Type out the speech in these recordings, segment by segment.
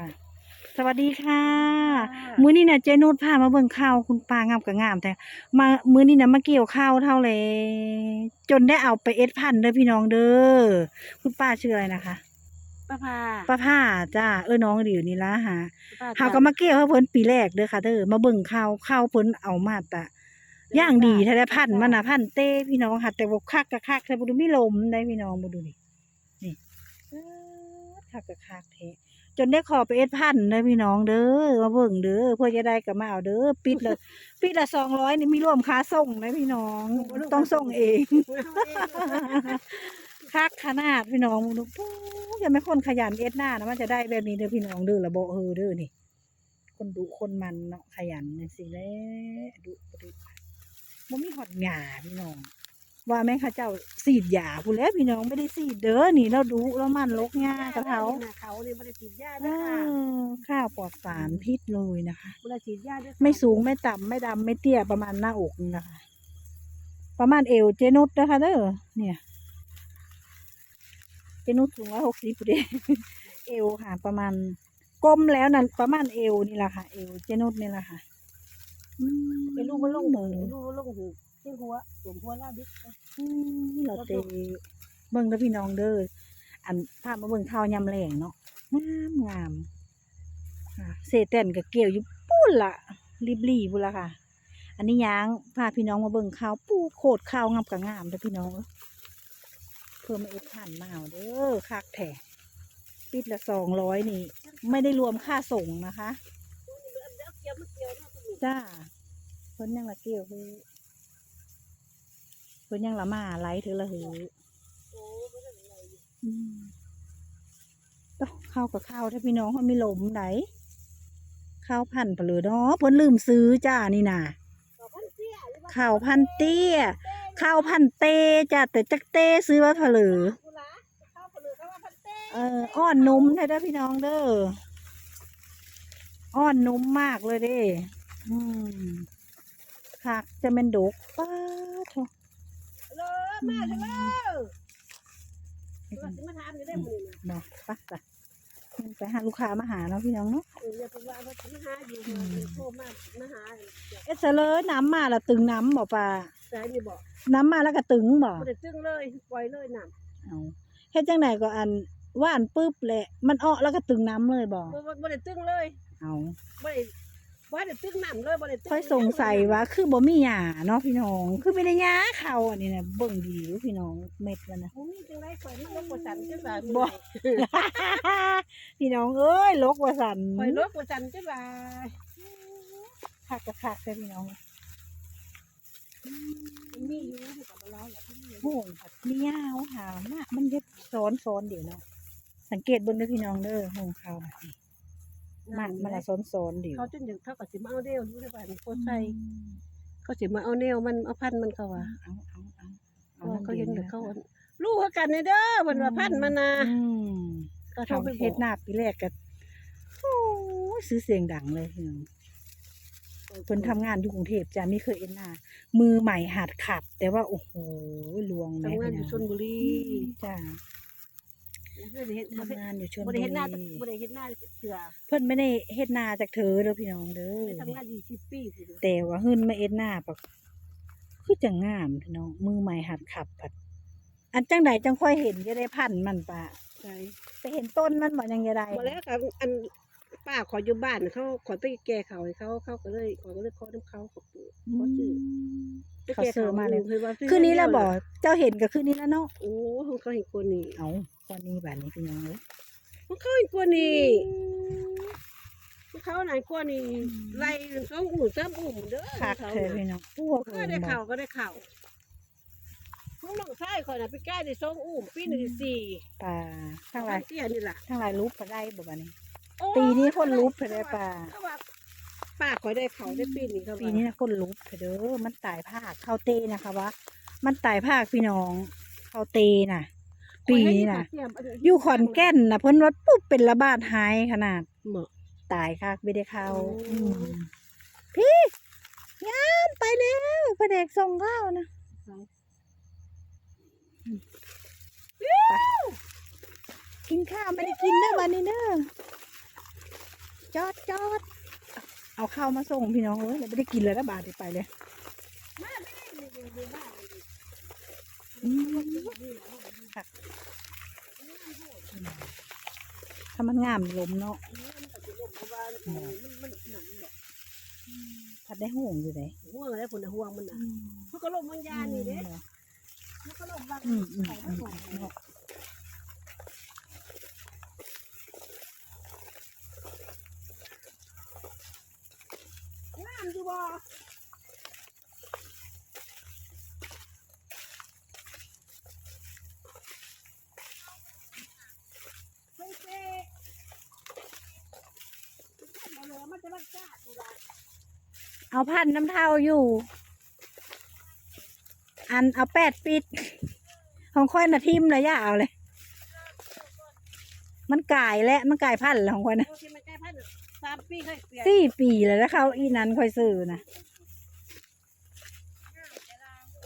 ค่ะสวัสดีค่ะค่ะมื้อนี้เนี่ยเจนุชพามาเบิ่งข้าวคุณป้างามกับงามแต่มามื้อนี้นะมาเกี่ยวข้าวเท่าเลยจนได้เอาไปเอ็ดพันธุ์เด้อพี่น้องเด้อคุณป้าชื่ออะไรนะคะป้าพาป้าผ้าจ้าเอ้อน้องดีอยู่นี่ละหาป้เฮาก็มาเกี่ยวให้เพิ่นปีแรกเด้อค่ะเด้อมาเบิ่งข้าวข้าวเพิ่นเอามาตะย่างดีแท้ๆพันธุ์มันน่ะพันธุ์เต้พี่น้องค่ะ แต่ว่าคักกะคักแต่บ่ดูมีลมได้พี่น้องบ่ดูนี่นี่เอิ้นคักกะคักแท้ จนได้ขอไปเอ็ดพันธุ์เด้อพี่น้องเด้อมาเบิ่งเด้อเพื่อจะได้ก็มาเอาเด้อปิดละปิดละ200นี่มีรวมค่าส่งนะพี่น้องต้องส่งเองคักขนาดพี่น้องดูปู๊อย่าไม่คนขยันเอ็ดหน้านะมันจะได้แบบนี้เด้อพี่น้องเด้อระเบเฮอเด้อนี่ คนดุคนมันเนาะขยันนี่สิแล้ดุดุบ่มีหอดหยาพี่น้อง ว่าแม่เข้าเจ้าสีดยาพู้นแหล้วพี่น้องไม่ได้สีดเด้อนี่เราดุเรามันลกหญ้ากระเทาเขาเนี่ยบ่ได้ฉีดยาเอด้วยค่ะอข้าวปลอดสารพิษเลยนะคะบ่ได้ฉีดยาด้วยค่ะไม่สูงไม่ต่ำไม่ดำไม่เตี้ยประมาณหน้าอกนี่นะคะ ประมาณเอวเจนุสนะคะเด้อเนี่ย เจนุสสูงร้อยหกสิบเด้เอวค่ะ ประมาณก้มแล้วนั่นประมาณเอวนี่แหละค่ะ เอวเจนุสนี่แหละค่ะอืมเป็นลูกมันลงมือเป็นลูกมันลงหู เที่ยงหัวสวมหัวหน้าบิ๊กอืมเราเตเบิ่งเด้อพี่น้องเด้ออันพามาเบิ่งข้าวยำแหลงเนาะงามงามค่ะเศษแต้นกับเกี่ยวอยู่ปุ้นละรีบรีบุละค่ะ อันนี้ย้างพาพี่น้องมาเบิ่งข้าวปูโคตรข้าวงามกับงามเด้อพี่น้องเอ้ยเพิ่มมาเอ็ดผ่านมาเอาเด้อคักแท้ปิดละสองร้อยนี่ ไม่ได้รวมค่าส่งนะคะเกี่ยวมันเกี่ยวนะคุณจ้าเพิ่นยังละเกี่ยวคือเพิ่นยังละมาไล่ถือละหือโอ้บ่ได้อะไรอืมต้องข้ากับข้าวถ้าพี่น้องเขามีลมไหนข้าวพันธุ์ปลือเนาะเพิ่นลืมซื้อจ้านี่น่ะข้าข้าวพันเตี้ยข้าวพันเตจ้าแต่จักเต้ซื้อว่าผลือกุหลาบข้าวเปลือเอออ้อนนุ่มได้ด้พี่น้องเด้ออ้อนนุ่มมากเลยเด้อืมคักจะเป็นดกป้าโถ เลยมาเถอะเลยเราจะมาถามอยู่ได้หมื้อนี้นะมาไปักไปไปหาลูกค้ามาหาเนาะพี่น้องเนาะเอออย่าเพิ่งว่าว่าจะมาหาอยู่โทรมามาหาเอ็ดเสลอน้ำมาแล้วตึงน้ำบ่ป่าสายนี่บอกน้ำมาแล้วก็ตึงบ่บ่ได้ตึงเลยปล่อยเลยน่ะเอาเฮ็ดจังไหนก็อันว่านปุ๊บแหละ มันอ้อแล้วก็ตึงน้ำเลยบ่บ่บ่บ่ได้ตึงเลยเอาบ่ได้ บ่ได้ตึงน้ำเลยบ่ได้ตึงค่อยสงสัยว่าคือบ่มีหญ้าเนาะพี่น้อง คือไม่ได้หญ้าเขาอันนี้น่ะเบิ่งดีอยู่พี่น้องเม็ดมันน่ะบ่มีจังได๋ข่อยมันลกกว่าสันจังว่าบ่พี่น้องเอ้ยลกว่าสั่นข่อยลกกว่าสันจังว่าคักกะคักเด้อพี่น้องมันมีอยู่ให้กับเราแหละที่นี่โห่งผัดมียาวหามากมันเย็บซ้อนซ้อนเดี๋ยวเนาะสังเกตเบิ่งเด้อพี่น้องเด้อโห่งเขาน่ะนี่ มันมันละซ้อนซ้อนเดี๋ยวเขาจนถึงเขาก็สิมาเอาเดียวอยู่ในบ้านโคใส่เขาสิมาเอาแนวมันเอาพันธุ์มันเขาว่าเอาเอาเอาเพราะว่าเขาเห็นแต่เขารู้คือกันเด้อเพิ่นว่าพันธุ์มันน่ะอืมก็โทรเขาไปบเฮ็อดกหน้าปีแรกก็โอ้ยซื้อเสียงดังเลยพี่น้องเพิ่นทำงานอยู่กรุงเทพจ้ะไม่เคยเอ็นหน้ามือใหม่หัดขับ แต่ว่าโอ้โหลวงแม่ทำงานอยู่ชลบุรีจ้า บ่ได้เฮ็ดทำงานอยู่ชลบ่บุได้รีเฮ็ดหน้าบ่ได้เฮ็ดหน้าเถื่อเพิ่นไม่ได้เฮ็ดนาจากเธอเด้อพี่น้องเด้อไปทำงาน20ปีสิแต่ว่าหึ่นมาเอ็ดหน้าปะคือจังงามพี่น้องมือใหม่หัดขับผัดอันจังใดจังค่อยเห็นจะได้พันธุ์มันปะใช่ไปเห็นต้นมันบ่ยังจะได้บ่แล้วก็อัน ป้าขออยู่บ้านเขาขอไปแก้เขาให้เขาเขาก็เลยขอก็เลยขอน้ำเขาขอปลูกขอซื้อเขาซื้อมาเลยพิ่ว่าซื้คืนนี้แล้วบ่เจ้าเห็นก็คืนนี้แล้วเนาะโอ้ของเขาเห็นกว่านี้เอาตอนนี้แบบนี้พี่น้องเลยของเขาเห็นกว่านี้ของเขาไหนกว่านี้ไล่สองอุ่มสามอุ่มเด้อคักเขาเธอน่ะพี่น้องพวกก็ได้เข่าก็ได้เข่าของน้องชายคอยน่ะไปใกล้ได้สองอุ่มปีหนึ่งได้สี่ป่าทั้งหลายเตี้ยนี่ล่ะทั้งหลายรูปไปได้บ่บัดนี้โอ้ ปีนี้คนรูปไปได้ป่าเขาว่าป้าคอยได้เข่าได้ปีนี้เขาว่าปีนี้นะคนรูปไปเด้อมันตายภาคเข้าเตนะคะวะมันตายภาคพี่น้องเข้าเตน่ะ ปีนี้น่ะอยู่ขอนแก่นนะเพิ่นว่าปุ๊บเป็นระบาดหายขนาดเหมาะตายค่ะไม่ได้เข้าโอ้อืมพี่งามไปแล้วพระเด็กส่งข้าวนะไปกินข้าวไม่ได้กินเด้อวันนี้เด้อ จอดจอดเอาข้าวมาส่งพี่น้องเอ้ยเลยไม่ได้กินเลยนะบาทนี้ไปเลยมาไม่ได้ดูดูดูบ้านเลยดิอืมค่ะถ้ามันงามลมเนาะมันก็สิลมเพราะว่ามันมันหนังแบบพัดได้ห่วงอยู่เลยห่วงแล้วผลห่วงมันน่ะมันก็ลมบางยานี่เด้มันก็ลมบางอืมอืมใส่อืมามส่งเนาะงามอยู่ บ่เฮ้ยเจ๊มันเหลือมันจะรักษาตัวละเอาพันน้ำเท่าอยู่ อันเอาแปดปิด ของค่อยน่ะทิมเลยย่าเอาเลย มันกายและมันกายพันธุ์แล้วของค่อยนะ โอเคมันใกล้พัน สามปีเคยเปลี่ยนสี่ปีแล้วแล้วเขาอีนั้นค่อยซื้อนะ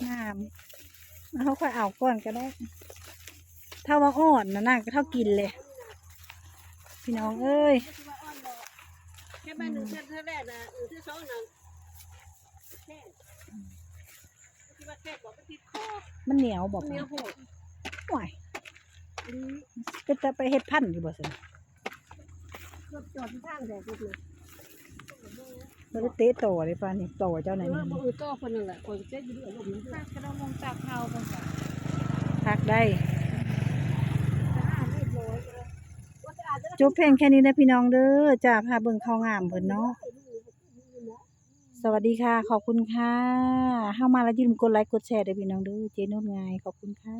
งามแล้วเขาค่อยเอาก่อนก็ได้เท่าว่าอ่อนนะน่าก็เท่ากินเลย พี่น้องเอ้ยไม่ใช่ว่าอ่อนบ่แค่ใบหนึ่งเส้นเท่าแรกนะเออที่สองนะแค่ไม่ใช่ว่าแค่บอกไปติดคอมันเหนียวบอกเหนียวโหดห่วยอันนี้ก็จะไปเฮ็ดพันธุ์อยู่บ่สิ รถจอดที่ทางแดดรถเลยไม่ได้เตะโตเลยป่ะนี่โตเจ้าไหนเอนี่อบ่เออต่อคนนั่นแหละคนเจ๊อยู่ด้วยลมนี่ถ้ากระดองมงจากเฮาบ่จ้ะพักได้จะห้าเรียบร้อยเลยว่าจะอาจจะจบเพลงแค่นี้นะพี่น้องเด้อจ้าพาเบิ่งเข้าวงามเพิ่นเนาะสวัสดีค่ะ ขอบคุณค่ะเข้ามาแล้วอย่าลืมกดไลค์กดแชร์ด้วยพี่น้องเด้อเจนุ่นไงขอบคุณค่ะ